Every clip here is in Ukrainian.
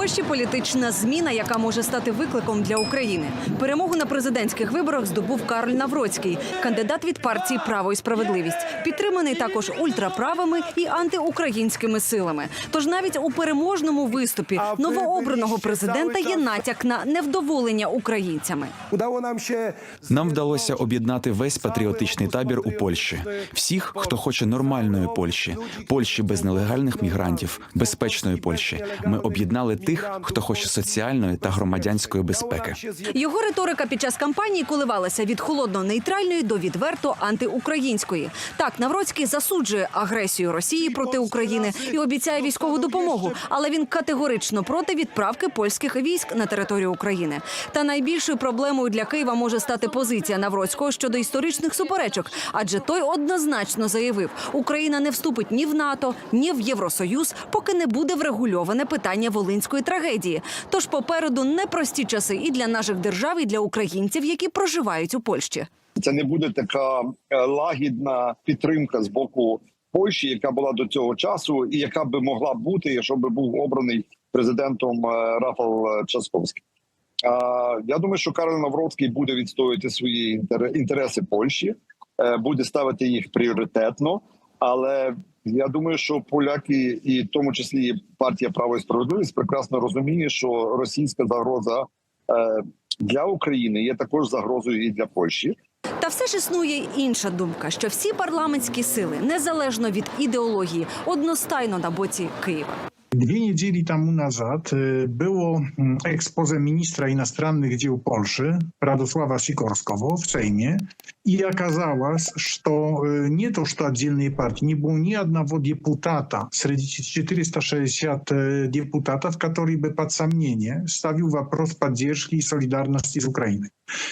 Польщі політична зміна, яка може стати викликом для України. Перемогу на президентських виборах здобув Карл Навроцький, кандидат від партії Право і справедливість, підтриманий також ультраправими і антиукраїнськими силами. Тож навіть у переможному виступі новообраного президента є натяк на невдоволення українцями. Udało nam się Нам вдалося об'єднати весь патріотичний табір у Польщі. Всіх, хто хоче нормальної Польщі, Польщі без нелегальних мігрантів, безпечної Польщі. Ми об'єднали тих, хто хоче соціальної та громадянської безпеки. Його риторика під час кампанії коливалася від холодно-нейтральної до відверто антиукраїнської. Так, Навроцький засуджує агресію Росії проти України і обіцяє військову допомогу, але він категорично проти відправки польських військ на територію України. Та найбільшою проблемою для Києва може стати позиція Навроцького щодо історичних суперечок, адже той однозначно заявив, Україна не вступить ні в НАТО, ні в Євросоюз, поки не буде врегульоване питання волинської трагедії. Тож попереду непрості часи і для наших держав, і для українців, які проживають у Польщі. це не буде така е, лагідна підтримка з боку Польщі, яка була до цього часу, і яка би могла бути, якщо би був обраний президентом е, Рафал Часковський. А, Я думаю, що Карл Навроцький буде відстоювати свої інтер- інтереси Польщі, е, буде ставити їх пріоритетно. Але я думаю, що поляки, і в тому числі партія Право і справедливість, прекрасно розуміє, що російська загроза е, для України є також загрозою і для Польщі. Та все ж існує інша думка, що всі парламентські сили, незалежно від ідеології, одностайно на боці Києва. Dwie niedzieli temu nazad y, było mm, ekspoze ministra inostrannych dzieł Polszy, Radosława Sikorskowo, w Sejmie i оказалось, что y, не то, что отдельные партии, не было ни одного депутата среди 460 э, депутатов, который бы под сомнение ставил вопрос поддержки и солидарности с Украиной.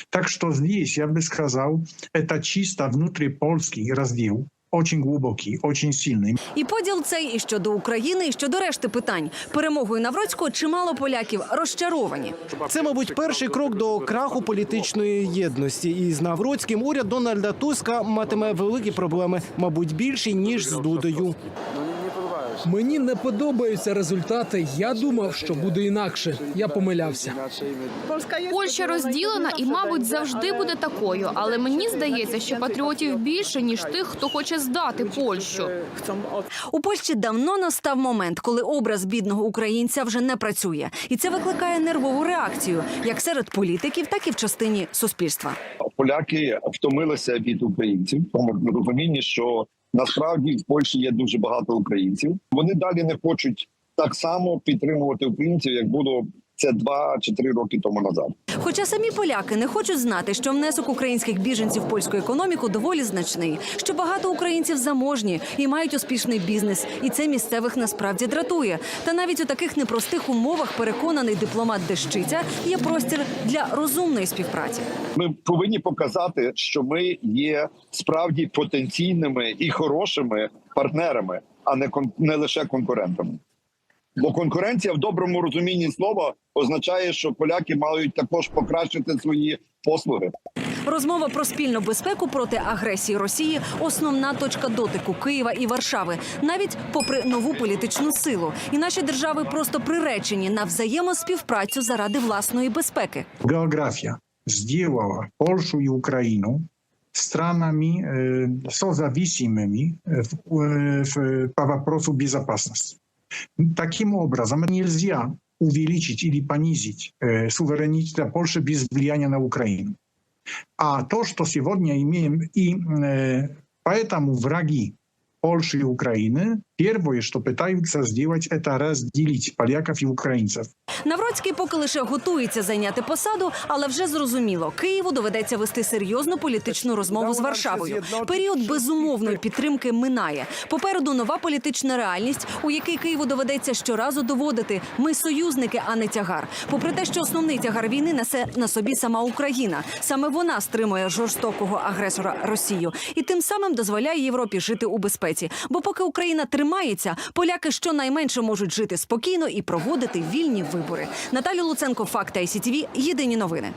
Так что здесь, я бы сказал, это чисто внутрипольский раздел, очень глубокий, очень сильний. І поділ цей і щодо України, і щодо решти питань. Перемогою Навроцького чимало поляків розчаровані. Це, мабуть, перший крок до краху політичної єдності. І з Навроцьким уряд Дональда Туска матиме великі проблеми, мабуть, більші ніж з Дудою. Мені не подобаються результати. Я думав, що буде інакше. Я помилявся. Польща розділена і, мабуть, завжди буде такою. Але мені здається, що патріотів більше ніж тих, хто хоче здати Польщу. У Польщі давно настав момент, коли образ бідного українця вже не працює, і це викликає нервову реакцію як серед політиків, так і в частині суспільства. поляки втомилися від українців, тому розумінні, що насправді в Польщі є дуже багато українців. Вони далі не хочуть так само підтримувати українців, як було це два чи три роки тому назад. Хоча самі поляки не хочуть знати, що внесок українських біженців в польську економіку доволі значний, що багато українців заможні і мають успішний бізнес, і це місцевих насправді дратує. Та навіть у таких непростих умовах переконаний дипломат Дещиця є простір для розумної співпраці. Ми повинні показати, що ми є справді потенційними і хорошими партнерами, а не не лише конкурентами. Бо конкуренція в доброму розумінні слова означає, що поляки мають також покращити свої послуги. Розмова про спільну безпеку проти агресії Росії основна точка дотику Києва і Варшави, навіть попри нову політичну силу. І наші держави просто приречені на взаємоспівпрацю заради власної безпеки. Geografia zdjęła Polskę i Ukrainę странами e, sozawисимыми w, w, по вопросу безопасности. Таким образом, нельзя увеличить или понизить э, суверенитет Польши без влияния на Украину. А то, что сегодня имеем, и э, поэтому враги Польши и Украины, первое, что пытаются сделать, это разделить поляков и украинцев. Навроцький поки лише готується зайняти посаду, але вже зрозуміло, Києву доведеться вести серйозну політичну розмову з Варшавою. Період безумовної підтримки минає. Попереду нова політична реальність, у якій Києву доведеться щоразу доводити ми союзники, а не тягар. Попри те, що основний тягар війни несе на собі сама Україна. Саме вона стримує жорстокого агресора Росію і тим самим дозволяє Європі жити у безпеці. Бо поки Україна тримається, поляки щонайменше можуть жити спокійно і проводити вільні вибори. Наталя Луценко, факт ICTV, Єдині новини.